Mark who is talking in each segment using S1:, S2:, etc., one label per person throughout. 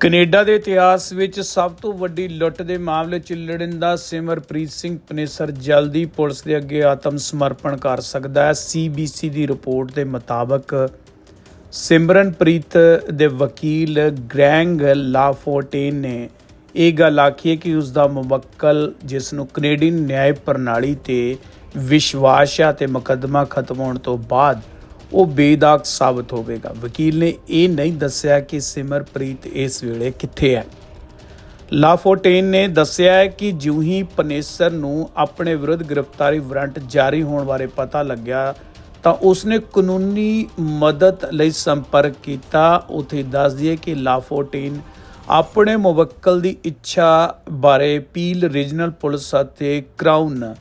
S1: Canada ਦੇ ਇਤਿਹਾਸ ਵਿੱਚ ਸਭ ਤੋਂ ਵੱਡੀ ਲੁੱਟ ਦੇ ਮਾਮਲੇ 'ਚ ਲੜਿੰਦਾ ਸਿਮਰਪ੍ਰੀਤ ਸਿੰਘ ਪਨੇਸਰ ਜਲਦੀ ਪੁਲਿਸ ਦੇ ਅੱਗੇ ਆਤਮ ਸਮਰਪਣ ਕਰ ਸਕਦਾ ਹੈ। ਸੀਬੀਸੀ ਦੀ ਰਿਪੋਰਟ ਦੇ ਮੁਤਾਬਕ ਸਿਮਰਨਪ੍ਰੀਤ ਦੇ ਵਕੀਲ ਗ੍ਰੈਂਗ ਲਾਫੋਰਟੇਨ ਨੇ ਇਹ ਗੱਲ ਆਖੀ ਹੈ ਕਿ ਉਸ ਦਾ ਮੁਵੱਕਲ, ਜਿਸ ਨੂੰ ਕੈਨੇਡੀਅਨ ਨਿਆਂ ਪ੍ਰਣਾਲੀ ਤੇ ਵਿਸ਼ਵਾਸ ਹੈ ਤੇ ਮੁਕੱਦਮਾ ਖਤਮ ਹੋਣ ਤੋਂ ਬਾਅਦ ਉਹ ਬੇਦਾਗ ਸਾਬਤ ਹੋਵੇਗਾ। ਵਕੀਲ ਨੇ ਇਹ ਨਹੀਂ ਦੱਸਿਆ ਕਿ ਸਿਮਰਪ੍ਰੀਤ ਇਸ ਵੇਲੇ ਕਿੱਥੇ ਹੈ। ਲਾਫੋਟੇਨ ਨੇ ਦੱਸਿਆ ਕਿ ਜਿਉਂ ਹੀ ਪਨੇਸਰ ਨੂੰ ਆਪਣੇ ਵਿਰੁੱਧ ਗ੍ਰਿਫਤਾਰੀ ਵਾਰੰਟ ਜਾਰੀ ਹੋਣ ਬਾਰੇ ਪਤਾ ਲੱਗਿਆ, ਤਾਂ ਉਸਨੇ ਕਾਨੂੰਨੀ ਮਦਦ ਲਈ ਸੰਪਰਕ ਕੀਤਾ। ਉਥੇ ਦੱਸ ਦਈਏ ਕਿ ਲਾਫੋਟੇਨ ਆਪਣੇ ਮੁਵੱਕਲ ਦੀ ਇੱਛਾ ਬਾਰੇ ਪੀਲ ਰੀਜਨਲ ਪੁਲਿਸ ਅਤੇ ਕਰਾਊਨ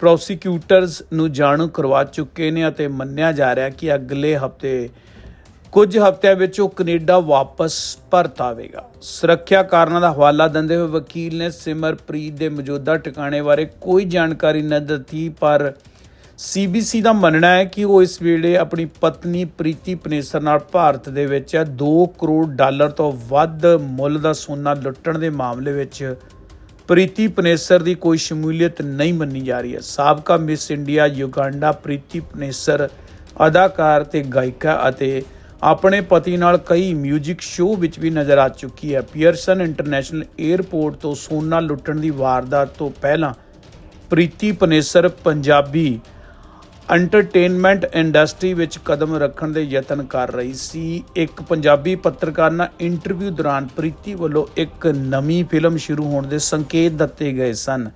S1: ਪ੍ਰੋਸੀਕਿਊਟਰਸ ਨੂੰ ਜਾਣੂ ਕਰਵਾ ਚੁੱਕੇ ਨੇ ਅਤੇ ਮੰਨਿਆ ਜਾ ਰਿਹਾ ਕਿ ਅਗਲੇ ਹਫ਼ਤੇ, ਕੁਝ ਹਫ਼ਤਿਆਂ ਵਿੱਚ ਉਹ ਕੈਨੇਡਾ ਵਾਪਸ ਪਰਤ ਆਵੇਗਾ। ਸੁਰੱਖਿਆ ਕਾਰਨਾਂ ਦਾ ਹਵਾਲਾ ਦਿੰਦੇ ਹੋਏ ਵਕੀਲ ਨੇ ਸਿਮਰਪ੍ਰੀਤ ਦੇ ਮੌਜੂਦਾ ਟਿਕਾਣੇ ਬਾਰੇ ਕੋਈ ਜਾਣਕਾਰੀ ਨਾ ਦਿੱਤੀ, ਪਰ ਸੀਬੀਸੀ ਦਾ ਮੰਨਣਾ ਹੈ ਕਿ ਉਹ ਇਸ ਵੇਲੇ ਆਪਣੀ ਪਤਨੀ ਪ੍ਰੀਤੀ ਪਨੇਸਰ ਨਾਲ ਭਾਰਤ ਦੇ ਵਿੱਚ 2 ਕਰੋੜ ਡਾਲਰ ਤੋਂ ਵੱਧ ਮੁੱਲ ਦਾ ਸੋਨਾ ਲੁੱਟਣ ਦੇ ਮਾਮਲੇ ਵਿੱਚ ਪ੍ਰੀਤੀ ਪਨੇਸਰ ਦੀ ਕੋਈ ਸ਼ਮੂਲੀਅਤ ਨਹੀਂ ਮੰਨੀ ਜਾ ਰਹੀ ਹੈ। ਸਾਬਕਾ Miss India, Uganda Preeti Panesar, ਅਦਾਕਾਰ ਤੇ ਗਾਇਕਾ ਅਤੇ ਆਪਣੇ ਪਤੀ ਨਾਲ ਕਈ 뮤직 ਸ਼ੋਅ ਵਿੱਚ ਵੀ ਨਜ਼ਰ ਆ ਚੁੱਕੀ ਹੈ। ਪੀਅਰਸਨ ਇੰਟਰਨੈਸ਼ਨਲ 에ਅਰਪੋਰਟ ਤੋਂ ਸੋਨਾ ਲੁੱਟਣ ਦੀ ਵਾਰਦਾਤ ਤੋਂ ਪਹਿਲਾਂ ਪ੍ਰੀਤੀ ਪਨੇਸਰ ਪੰਜਾਬੀ ਐਂਟਰਟੇਨਮੈਂਟ ਇੰਡਸਟਰੀ ਵਿੱਚ ਕਦਮ ਰੱਖਣ ਦੇ ਯਤਨ ਕਰ ਰਹੀ ਸੀ। ਇੱਕ ਪੰਜਾਬੀ ਪੱਤਰਕਾਰ ਨਾਲ ਇੰਟਰਵਿਊ ਦੌਰਾਨ ਪ੍ਰੀਤੀ ਵੱਲੋਂ ਇੱਕ ਨਵੀਂ ਫਿਲਮ ਸ਼ੁਰੂ ਹੋਣ ਦੇ ਸੰਕੇਤ ਦਿੱਤੇ ਗਏ ਸਨ।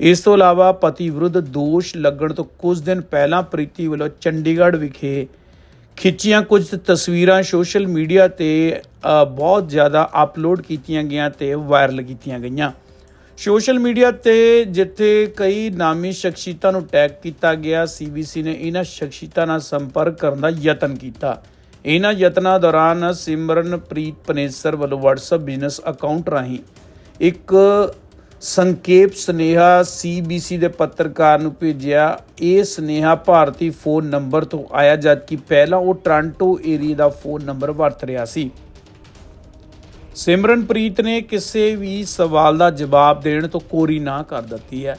S1: ਇਸ ਤੋਂ ਇਲਾਵਾ ਪਤੀ ਵਿਰੁੱਧ ਦੋਸ਼ ਲੱਗਣ ਤੋਂ ਕੁਝ ਦਿਨ ਪਹਿਲਾਂ ਪ੍ਰੀਤੀ ਵੱਲੋਂ ਚੰਡੀਗੜ੍ਹ ਵਿਖੇ ਖਿੱਚੀਆਂ ਕੁਝ ਤਸਵੀਰਾਂ ਸੋਸ਼ਲ ਮੀਡੀਆ ਤੇ ਬਹੁਤ ਜ਼ਿਆਦਾ ਅਪਲੋਡ ਕੀਤੀਆਂ ਗਈਆਂ ਤੇ ਵਾਇਰਲ ਕੀਤੀਆਂ ਗਈਆਂ। ਸੋਸ਼ਲ ਮੀਡੀਆ ਤੇ ਜਿੱਥੇ ਕਈ ਨਾਮੀ ਸ਼ਖਸੀਅਤਾਂ ਨੂੰ ਟੈਗ ਕੀਤਾ ਗਿਆ ਸੀਬੀਸੀ ਨੇ ਇਹਨਾਂ ਸ਼ਖਸੀਅਤਾਂ ਨਾਲ ਸੰਪਰਕ ਕਰਨ ਦਾ ਯਤਨ ਕੀਤਾ। ਇਹਨਾਂ ਯਤਨਾਂ ਦੌਰਾਨ ਸਿਮਰਨਪ੍ਰੀਤ ਪਨੇਸਰ ਵੱਲੋਂ WhatsApp ਬਿਜ਼ਨਸ ਅਕਾਊਂਟ ਰਾਹੀਂ ਇੱਕ ਸੰਖੇਪ ਸੁਨੇਹਾ ਸੀਬੀਸੀ ਦੇ ਪੱਤਰਕਾਰ ਨੂੰ ਭੇਜਿਆ। ਇਹ ਸੁਨੇਹਾ ਭਾਰਤੀ ਫੋਨ ਨੰਬਰ ਤੋਂ ਆਇਆ, ਜਦਕਿ ਪਹਿਲਾਂ ਉਹ ਟ੍ਰਾਂਟੋ ਏਰੀਆ ਦਾ ਫੋਨ ਨੰਬਰ ਵਰਤ ਰਿਹਾ ਸੀ। ਸਿਮਰਨਪ੍ਰੀਤ ਨੇ ਕਿਸੇ ਵੀ ਸਵਾਲ ਦਾ ਜਵਾਬ ਦੇਣ ਤੋਂ ਕੋਰੀ ਨਾ ਕਰ ਦਿੱਤੀ ਹੈ।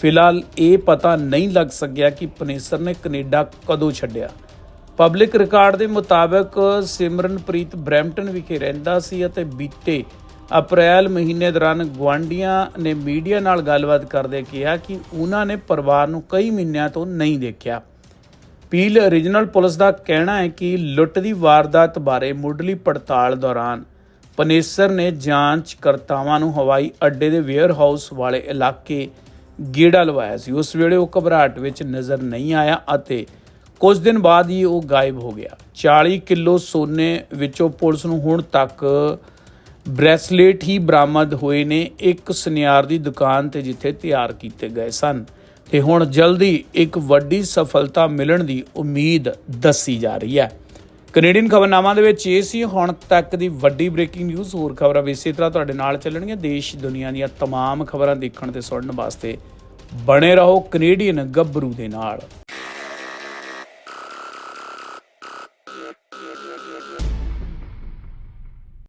S1: ਫਿਲਹਾਲ ਇਹ ਪਤਾ ਨਹੀਂ ਲੱਗ ਸਕਿਆ ਕਿ ਪਨੇਸਰ ਨੇ ਕੈਨੇਡਾ ਕਦੋਂ ਛੱਡਿਆ। ਪਬਲਿਕ ਰਿਕਾਰਡ ਦੇ ਮੁਤਾਬਕ ਸਿਮਰਨਪ੍ਰੀਤ ਬਰੈਂਪਟਨ ਵਿਖੇ ਰਹਿੰਦਾ ਸੀ ਅਤੇ ਬੀਤੇ ਅਪ੍ਰੈਲ ਮਹੀਨੇ ਦੌਰਾਨ ਗਵਾਂਡੀਆਂ ਨੇ ਮੀਡੀਆ ਨਾਲ ਗੱਲਬਾਤ ਕਰਦੇ ਕਿਹਾ ਕਿ ਉਹਨਾਂ ਨੇ ਪਰਿਵਾਰ ਨੂੰ ਕਈ ਮਹੀਨਿਆਂ ਤੋਂ ਨਹੀਂ ਦੇਖਿਆ। ਪੀਲ ਰੀਜਨਲ ਪੁਲਿਸ ਦਾ ਕਹਿਣਾ ਹੈ ਕਿ ਲੁੱਟ ਦੀ ਵਾਰਦਾਤ ਬਾਰੇ ਮੁੱਢਲੀ ਪੜਤਾਲ ਦੌਰਾਨ ਪਨੇਸਰ ਨੇ ਜਾਂਚ ਕਰਤਾਵਾਂ ਨੂੰ ਹਵਾਈ ਅੱਡੇ ਦੇ ਵੇਅਰ ਹਾਊਸ ਵਾਲੇ ਇਲਾਕੇ ਗੇੜਾ ਲਵਾਇਆ ਸੀ। ਉਸ ਵੇਲੇ ਉਹ ਘਬਰਾਹਟ ਵਿੱਚ ਨਜ਼ਰ ਨਹੀਂ ਆਇਆ ਅਤੇ ਕੁਝ ਦਿਨ ਬਾਅਦ ਹੀ ਉਹ ਗਾਇਬ ਹੋ ਗਿਆ। 40 ਕਿਲੋ ਸੋਨੇ ਵਿੱਚੋਂ ਪੁਲਿਸ ਨੂੰ ਹੁਣ ਤੱਕ ਬ੍ਰੈਸਲੇਟ ਹੀ ਬਰਾਮਦ ਹੋਏ ਨੇ ਇੱਕ ਸੁਨਿਆਰ ਦੀ ਦੁਕਾਨ ਤੇ ਜਿੱਥੇ ਤਿਆਰ ਕੀਤੇ ਗਏ ਸਨ। ਤੇ ਹੁਣ ਜਲਦੀ ਇੱਕ ਵੱਡੀ ਸਫਲਤਾ ਮਿਲਣ ਦੀ ਉਮੀਦ ਦੱਸੀ ਜਾ ਰਹੀ ਹੈ। ਕੈਨੇਡੀਅਨ ਖਬਰਨਾਮਾ ਦੇ ਵਿੱਚ ਇਹ ਸੀ, ਹੁਣ ਤੱਕ ਦੀ ਵੱਡੀ ਬ੍ਰੇਕਿੰਗ ਨਿਊਜ਼ ਹੋਰ ਖਬਰਾਂ ਵੀ ਇਸੇ ਤਰ੍ਹਾਂ ਤੁਹਾਡੇ ਨਾਲ ਚੱਲਣਗੀਆਂ। ਦੇਸ਼ ਦੁਨੀਆ ਦੀਆਂ ਤਮਾਮ ਖਬਰਾਂ ਦੇਖਣ ਤੇ ਸੁਣਨ ਵਾਸਤੇ ਬਣੇ ਰਹੋ ਕੈਨੇਡੀਅਨ ਗੱਭਰੂ ਦੇ ਨਾਲ।